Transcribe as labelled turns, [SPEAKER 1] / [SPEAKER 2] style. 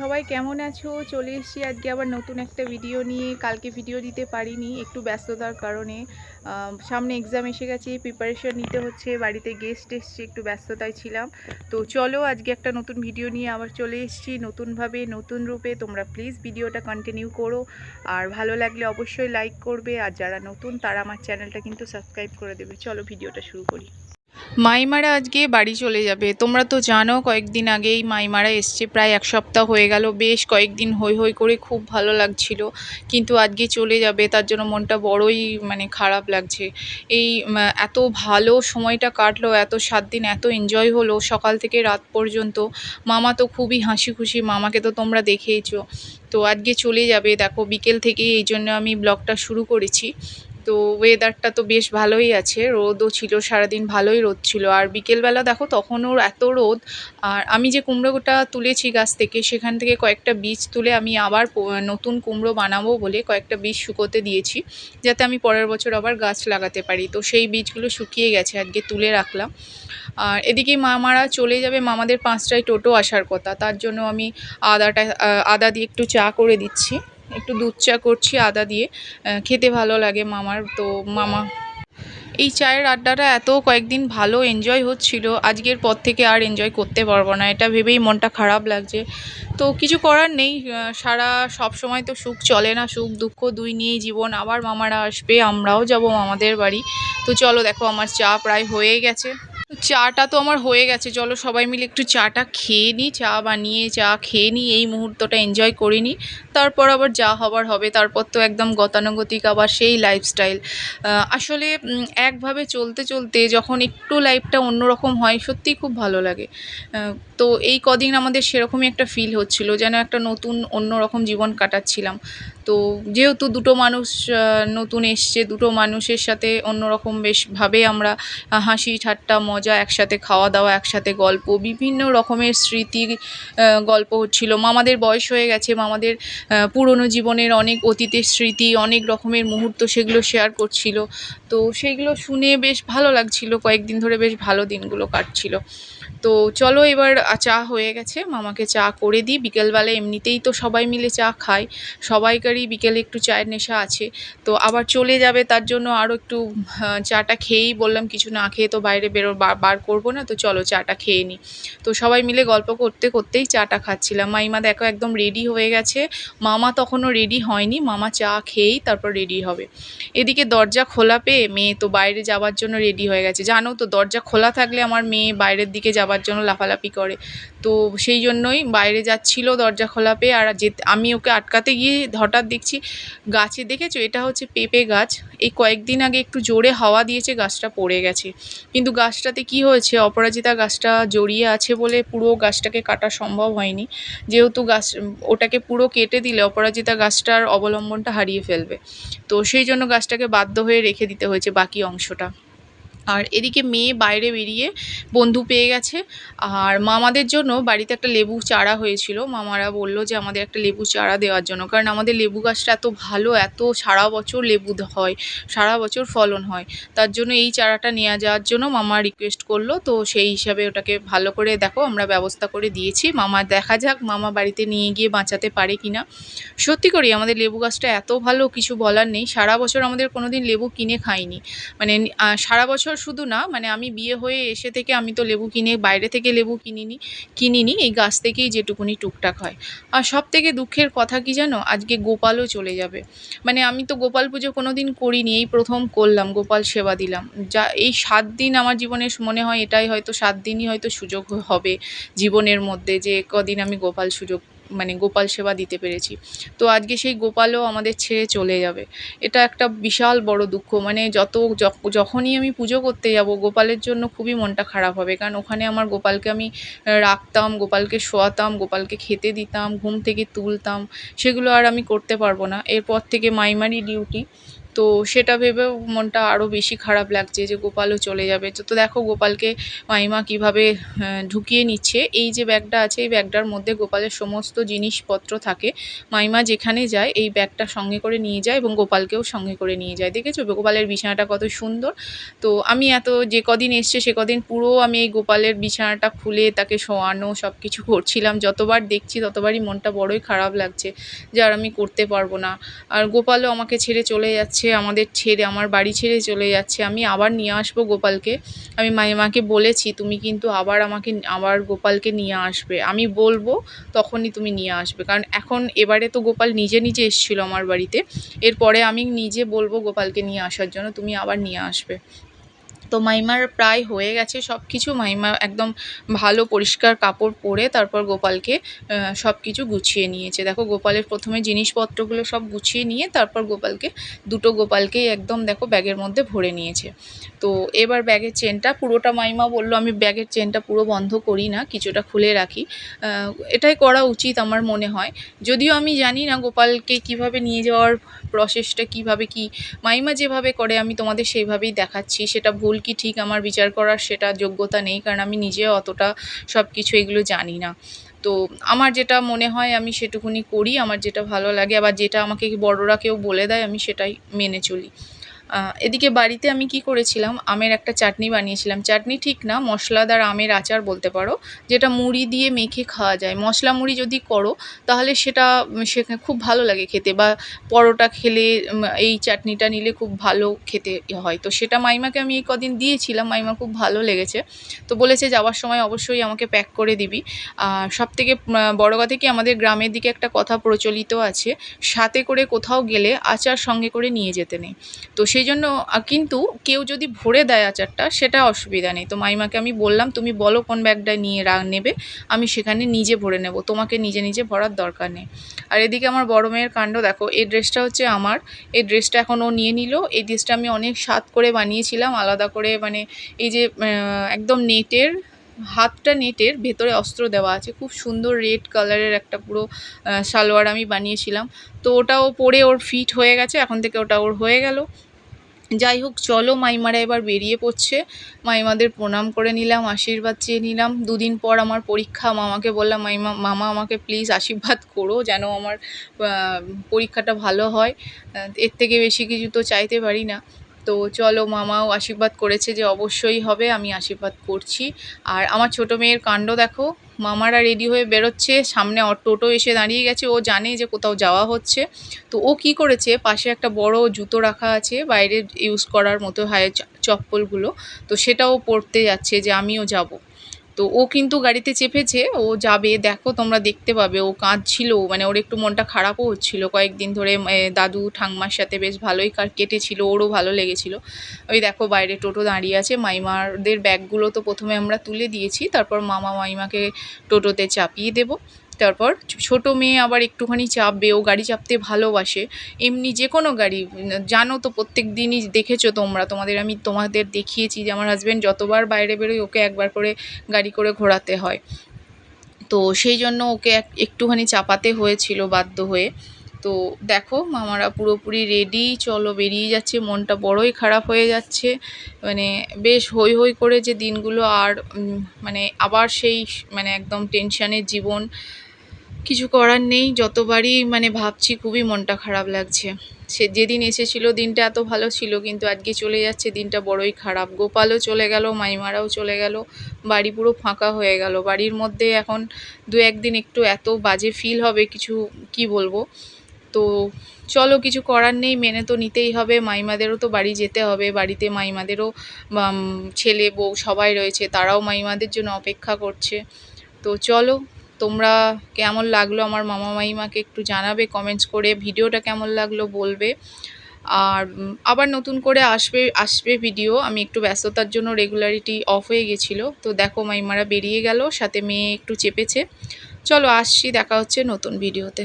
[SPEAKER 1] সবাই কেমন আছো? চলে এসেছি আজকে আবার নতুন একটা ভিডিও নিয়ে। কালকে ভিডিও দিতে পারিনি, একটু ব্যস্ততার কারণে। সামনে এক্সাম এসে গেছে প্রিপারেশন নিতে হচ্ছে, বাড়িতে গেস্ট এসছে, একটু ব্যস্ততায় ছিলাম। তো চলো আজকে একটা নতুন ভিডিও নিয়ে আবার চলে এসেছি নতুনভাবে, নতুন রূপে। তোমরা প্লিজ ভিডিওটা কন্টিনিউ করো। আর ভালো লাগলে অবশ্যই লাইক করবে। আর যারা নতুন, তারা আমার চ্যানেলটা কিন্তু সাবস্ক্রাইব করে দেবে। চলো ভিডিওটা শুরু করি। মাইমারা আজকে বাড়ি চলে যাবে। তোমরা তো জানো, কয়েকদিন আগেই মাইমারা এসছে, প্রায় এক সপ্তাহ হয়ে গেল। বেশ কয়েকদিন হই হই করে খুব ভালো লাগছিল, কিন্তু আজকে চলে যাবে, তার জন্য মনটা বড়ই মানে খারাপ লাগছে। এই এত ভালো সময়টা কাটলো, এত সাত দিন এত এনজয় হলো, সকাল থেকে রাত পর্যন্ত। মামা তো খুবই হাসি খুশি, মামাকে তো তোমরা দেখেইছো। তো আজকে চলে যাবে। দেখো, বিকেল থেকেই এই জন্য আমি ব্লগটা শুরু করেছি। তো ওয়েদারটা তো বেশ ভালোই আছে। রোদও ছিল, সারাদিন ভালোই রোদ ছিল। আর বিকেলবেলা দেখো তখনও এত রোদ। আর আমি যে কুমড়োটা তুলেছি গাছ থেকে, সেখান থেকে কয়েকটা বীজ তুলে আমি আবার নতুন কুমড়ো বানাবো বলে কয়েকটা বীজ শুকোতে দিয়েছি, যাতে আমি পরের বছর আবার গাছ লাগাতে পারি। তো সেই বীজগুলো শুকিয়ে গেছে, আজকে তুলে রাখলাম। আর এদিকে মামারা চলে যাবে, মামাদের পাঁচটায় টোটো আসার কথা। তার জন্য আমি আদাটা আদা দিয়ে একটু চা করে দিচ্ছি। একটু দুধ চা করছি, আদা দিয়ে। খেতে ভালো লাগে মামার, তো মামা। এই চায়ের আড্ডাটা এত কয়েকদিন ভালো এনজয় হচ্ছিল, আজকের পর থেকে আর এনজয় করতে পারব না, এটা ভেবেই মনটা খারাপ লাগছে। তো কিছু করার নেই সারা সব সময় তো সুখ চলে না, সুখ দুঃখ দুই নিয়েই জীবন, আবার মামারা আসবে, আমরাও যাব মামাদের বাড়ি। তো চলো দেখো, আমার চা প্রায় হয়ে গেছে। চাটা তো আমার হয়ে গেছে, চলো সবাই মিলে একটু চাটা খেয়ে নিই চা বানিয়ে, চা খেয়ে নিই এই মুহূর্তটা এনজয় করে নিই তারপর আবার যা হবার হবে, তারপর তো একদম গতানুগতিক আবার সেই লাইফস্টাইল আসলে একভাবে চলতে চলতে যখন একটু লাইফটা অন্যরকম হয়, সত্যিই খুব ভালো লাগে। তো এই কদিন আমাদের সেরকমই একটা ফিল হচ্ছিল, যেন একটা নতুন, অন্যরকম জীবন কাটাচ্ছিলাম। তো যেহেতু দুটো মানুষ নতুন এসছে, দুটো মানুষের সাথে অন্যরকম বেশ ভাবে আমরা হাসি ঠাট্টা একসাথে খাওয়া দাওয়া একসাথে গল্প, বিভিন্ন রকমের স্মৃতি গল্প হচ্ছিল। মামাদের বয়স হয়ে গেছে, মামাদের পুরনো জীবনের অনেক অতীতের স্মৃতি, অনেক রকমের মুহূর্ত সেগুলো শেয়ার করছিল। তো সেইগুলো শুনে বেশ ভালো লাগছিল। কয়েকদিন ধরে বেশ ভালো দিনগুলো কাটছিল। তো চলো এবার চা হয়ে গেছে। মামাকে চা করে দিই। বিকেলবেলা এমনিতেই তো সবাই মিলে চা খায়। সবাইকারই বিকেলে একটু চায়ের নেশা আছে। তো আবার চলে যাবে, তার জন্য আরও একটু চাটা খেয়েই বললাম, কিছু না খেয়ে তো বাইরে বেরো বার করব না, তো চলো চাটা খেয়ে নিই। তো সবাই মিলে গল্প করতে করতেই চাটা খাচ্ছিলাম। মাইমা দেখো একদম রেডি হয়ে গেছে। মামা তখনও রেডি হয়নি। মামা চা খেয়েই তারপর রেডি হবে। এদিকে দরজা খোলা পেয়ে মেয়ে তো বাইরে যাওয়ার জন্য রেডি হয়ে গেছে। জানো তো, দরজা খোলা থাকলে আমার মেয়ে বাইরের দিকে যাওয়ার জন্য লাফালাফি করে। তো সেই জন্যই বাইরে যাচ্ছিল দরজা খোলা পেয়ে আর যে আমি ওকে আটকাতে গিয়ে হঠাৎ দেখছি গাছে, দেখেছ? এটা হচ্ছে পেঁপে গাছ। এই কয়েকদিন আগে একটু জোরে হাওয়া দিয়েছে, গাছটা পড়ে গেছে। কিন্তু গাছটাতে কি হয়েছে? অপরাজিতা গাছটা জড়িয়ে আছে বলে পুরো গাছটাকে কাটা সম্ভব হয়নি। যেহেতু গাছ, ওটাকে পুরো কেটে দিলে অপরাজিতা গাছটার অবলম্বনটা হারিয়ে ফেলবে। তো সেই জন্য গাছটাকে বাধ্য হয়ে রেখে দিতে হয়েছে বাকি অংশটা। আর এদিকে মেয়ে বাইরে বেরিয়ে বন্ধু পেয়ে গেছে। আর মামাদের জন্য বাড়িতে একটা লেবু চারা হয়েছিল। মামারা বলল যে আমাদের একটা লেবু চারা দেওয়ার জন্য, কারণ আমাদের লেবু গাছটা এত ভালো, এত সারা বছর লেবু হয়, সারা বছর ফলন হয়। তার জন্য এই চারাটা নিয়ে যাওয়ার জন্য মামা রিকোয়েস্ট করল। তো সেই হিসাবে ওটাকে ভালো করে দেখো, আমরা ব্যবস্থা করে দিয়েছি। মামা দেখা যাক, মামা বাড়িতে নিয়ে গিয়ে বাঁচাতে পারে কিনা। সত্যি করি, আমাদের লেবু গাছটা এত ভালো, কিছু বলার নেই। সারা বছর আমাদের কোনোদিন লেবু কিনে খাইনি। মানে সারা বছর শুধু না মানে আমি বিয়ে হয়ে এসে থেকে আমি তো লেবু কিনে, বাইরে থেকে লেবু কিনিনি কিনিনি, এই গাছ থেকেই যেটুকুনি টুকটাক হয়। আর সব থেকে দুঃখের কথা কি জানো? আজকে গোপালও চলে যাবে। মানে আমি তো গোপাল পুজো কোনো দিন করিনি, এই প্রথম করলাম, গোপাল সেবা দিলাম। যা, এই সাত দিন আমার জীবনে মনে হয় এটাই হয়তো সাত দিনই হয়তো সুযোগ হবে জীবনের মধ্যে যে কদিন আমি গোপাল সুযোগ মানে গোপাল সেবা দিতে পেরেছি। তো আজকে সেই গোপালও আমাদের ছেড়ে চলে যাবে। এটা একটা বিশাল বড় দুঃখ। মানে যত যখনই আমি পুজো করতে যাব, গোপালের জন্য খুবই মনটা খারাপ হবে। কারণ ওখানে আমার গোপালকে আমি রাখতাম, গোপালকে শোয়াতাম, গোপালকে খেতে দিতাম, ঘুম থেকে তুলতাম, সেগুলো আর আমি করতে পারব না। এরপর থেকে মাইমারি ডিউটি তো সেটা ভেবেও মনটা আরও বেশি খারাপ লাগছে যে গোপালও চলে যাবে। তো দেখো গোপালকে মাইমা কীভাবে ঢুকিয়ে নিচ্ছে। এই যে ব্যাগটা আছে, এই ব্যাগটার মধ্যে গোপালের সমস্ত জিনিসপত্র থাকে। মাইমা যেখানে যায়, এই ব্যাগটা সঙ্গে করে নিয়ে যায় এবং গোপালকেও সঙ্গে করে নিয়ে যায়। দেখেছ? গোপালের বিছানাটা কত সুন্দর। তো আমি এত, যে কদিন এসছে সে কদিন পুরো আমি এই গোপালের বিছানাটা খুলে তাকে শোয়ানো সব কিছু করছিলাম। যতবার দেখছি ততবারই মনটা বড়ই খারাপ লাগছে যে আর আমি করতে পারব না। আর গোপালও আমাকে ছেড়ে চলে যাচ্ছে। আমাদের ছেড়ে, আমার বাড়ি ছেড়ে চলে যাচ্ছে, আমি আবার নিয়ে আসব গোপালকে। আমি মাইমাকে বলেছি, তুমি কিন্তু আবার আমাকে, আবার গোপালকে নিয়ে আসবে। আমি বলব, তখনই তুমি নিয়ে আসবে। কারণ এখন এবারে তো গোপাল নিজে নিজে এসেছিল আমার বাড়িতে। এরপরে আমি নিজে বলব গোপালকে নিয়ে আসার জন্য, তুমি আবার নিয়ে আসবে। তো মাইমার প্রায় হয়ে গেছে সব কিছু মাইমা একদম ভালো পরিষ্কার কাপড় পরে তারপর গোপালকে সব কিছু গুছিয়ে নিয়েছে। দেখো গোপালের প্রথমে জিনিসপত্রগুলো সব গুছিয়ে নিয়ে তারপর গোপালকে, দুটো গোপালকেই একদম দেখো ব্যাগের মধ্যে ভরে নিয়েছে। তো এবার ব্যাগের চেনটা, পুরোটা মাইমা বলল, আমি ব্যাগের চেনটা পুরো বন্ধ করি না, কিছুটা খুলে রাখি। এটাই করা উচিত আমার মনে হয়। যদিও আমি জানি না গোপালকে কীভাবে নিয়ে যাওয়ার প্রসেসটা কীভাবে কি। মাইমা যেভাবে করে, আমি তোমাদের সেইভাবেই দেখাচ্ছি, সেটা ভুল কি ঠিক আমার বিচার করার সেটা যোগ্যতা নেই, কারণ আমি নিজে অতটা সব কিছু এগুলো জানি না। তো আমার যেটা মনে হয় আমি সেটুকুনি করি, আমার যেটা ভালো লাগে, আবার যেটা আমাকে বড়রা কেউ বলে দেয় আমি সেটাই মেনে চলি। এদিকে বাড়িতে আমি কি করেছিলাম? আমের একটা চাটনি বানিয়েছিলাম। চাটনি ঠিক না, মশলাদার আমের আচার বলতে পারো, যেটা মুড়ি দিয়ে মেখে খাওয়া যায়। মশলা মুড়ি যদি করো, তাহলে সেটা সেখানে খুব ভালো লাগে খেতে বা পরোটা খেলে এই চাটনিটা নিলে খুব ভালো খেতে হয়। তো সেটা মাইমাকে আমি এই কদিন দিয়েছিলাম, মাইমা খুব ভালো লেগেছে। তো বলেছে যাওয়ার সময় অবশ্যই আমাকে প্যাক করে দিবি। সব থেকে বড় কথা কি, আমাদের গ্রামের দিকে একটা কথা প্রচলিত আছে, সাথে করে কোথাও গেলে আচার সঙ্গে করে নিয়ে যেতে নেই। তো সেই জন্য কিন্তু কেউ যদি ভরে দেয় আচারটা, সেটা অসুবিধা নেই। তো মাইমাকে আমি বললাম, তুমি বলো কোন ব্যাগটা নিয়ে রা, নেবে? আমি সেখানে নিজে ভরে নেব। তোমাকে নিজে নিজে ভরার দরকার নেই। আর এদিকে আমার বড় মেয়ের কাণ্ড, দেখো, এই ড্রেসটা হচ্ছে আমার। এই ড্রেসটা এখন ও নিয়ে নিল। এই ড্রেসটা আমি অনেক স্বাদ করে বানিয়েছিলাম, আলাদা করে মানে এই যে একদম নেটের, হাতটা নেটের, ভেতরে অস্ত্র দেওয়া আছে। খুব সুন্দর রেড কালারের একটা পুরো সালোয়ার আমি বানিয়েছিলাম। তো ওটাও পরে ওর ফিট হয়ে গেছে। এখন থেকে ওটা ওর হয়ে গেল। যাই হোক, চলো মাইমারা এবার বেরিয়ে পড়ছে। মাইমাদের প্রণাম করে নিলাম, আশীর্বাদ চেয়ে নিলাম। দুদিন পর আমার পরীক্ষা, মামাকে বললাম, মাইমা, মামা, আমাকে প্লিজ আশীর্বাদ করো যেন আমার পরীক্ষাটা ভালো হয়। এর থেকে বেশি কিছু তো চাইতে পারি না। তো চলো মামাও আশীর্বাদ করেছে যে অবশ্যই হবে, আমি আশীর্বাদ করছি। আর আমার ছোট মেয়ের কাণ্ড দেখো, মামারা রেডি হয়ে বেরোচ্ছে, সামনে টোটো এসে দাঁড়িয়ে গেছে, ও জানে যে কোথাও যাওয়া হচ্ছে। তো ও কি করেছে, পাশে একটা বড় জুতো রাখা আছে, বাইরে ইউজ করার মতো হায় চপ্পলগুলো, তো সেটাও পরতে যাচ্ছে যে আমিও যাব। তো ও কিন্তু গাড়িতে চেপেছে, ও যাবে, দেখো তোমরা দেখতে পাবে। ও কাঁদছিল মানে ওর একটু মনটা খারাপও হচ্ছিল। কয়েকদিন ধরে দাদু ঠাংমার সাথে বেশ ভালোই কার কেটেছিল, ওরও ভালো লেগেছিল। ওই দেখো বাইরে টোটো দাঁড়িয়ে আছে, মাইমারদের ব্যাগগুলো তো প্রথমে আমরা তুলে দিয়েছি, তারপর মামা মাইমাকে টোটোতে চাপিয়ে দেবো। তারপর ছোট মেয়ে আবার একটুখানি চাপবে, ও গাড়ি চাপতে ভালোবাসে। এমনি যে কোনো গাড়ি, জানো তো প্রত্যেক দিনই দেখেছ তোমরা, তোমাদের আমি তোমাদের দেখিয়েছি যে আমার হাজব্যান্ড যতবার বাইরে বেরোয়, ওকে একবার করে গাড়ি করে ঘোরাতে হয়। তো সেই জন্য ওকে এক- একটুখানি চাপাতে হয়েছিল বাধ্য হয়ে। তো দেখো, মামারা পুরোপুরি রেডি চলো বেরিয়ে যাচ্ছে, মনটা বড়ই খারাপ হয়ে যাচ্ছে। মানে বেশ হই হই করে যে দিনগুলো আর মানে আবার সেই মানে একদম টেনশানের জীবন কিছু করার নেই, যতবারই মানে ভাবছি খুবই মনটা খারাপ লাগছে। সে যেদিন এসেছিল দিনটা এত ভালো ছিল, কিন্তু আজকে চলে যাচ্ছে, দিনটা বড়ই খারাপ। গোপালও চলে গেল, মাইমারাও চলে গেল, বাড়ি পুরো ফাঁকা হয়ে গেল। বাড়ির মধ্যে এখন দু একদিন একটু এত বাজে ফিল হবে কিছু, কি বলব? তো চলো, কিছু করার নেই, মেনে তো নিতেই হবে। মাইমাদেরও তো বাড়ি যেতে হবে। বাড়িতে মাইমাদেরও ছেলে, বউ সবাই রয়েছে, তারাও মাইমাদের জন্য অপেক্ষা করছে। তো চলো তোমরা কেমন লাগল আমার মামা মাইমাকে একটু জানাবে কমেন্টস করে, ভিডিওটা কেমন লাগল বলবে। আর আবার নতুন করে আসবে আসবে ভিডিও আমি একটু ব্যস্ততার জন্য রেগুলারিটি অফ হয়ে গেছিল। তো দেখো মাইমারা বেরিয়ে গেল, সাথে মেয়ে একটু চেপেছে। চলো আসছি, দেখা হচ্ছে নতুন ভিডিওতে